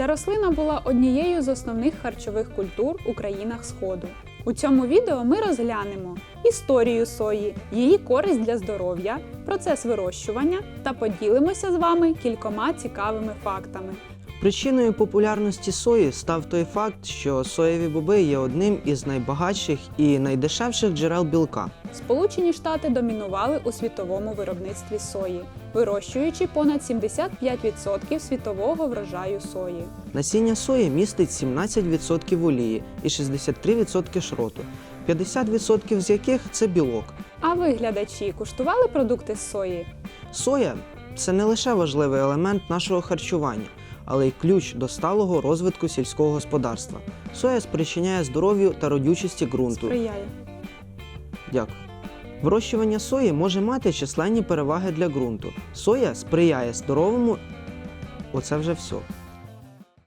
Ця рослина була однією з основних харчових культур у країнах Сходу. У цьому відео ми розглянемо історію сої, її користь для здоров'я, процес вирощування та поділимося з вами кількома цікавими фактами. Причиною популярності сої став той факт, що соєві боби є одним із найбагатших і найдешевших джерел білка. Сполучені Штати домінували у світовому виробництві сої, вирощуючи понад 75% світового врожаю сої. Насіння сої містить 17% олії і 63% шроту, 50% з яких це білок. А ви, глядачі, куштували продукти з сої? Соя це не лише важливий елемент нашого харчування, але й ключ до сталого розвитку сільського господарства. Соя спричиняє здоров'ю та родючості ґрунту. Сприяє. Дякую. Вирощування сої може мати численні переваги для ґрунту. Соя сприяє здоровому. Оце вже все.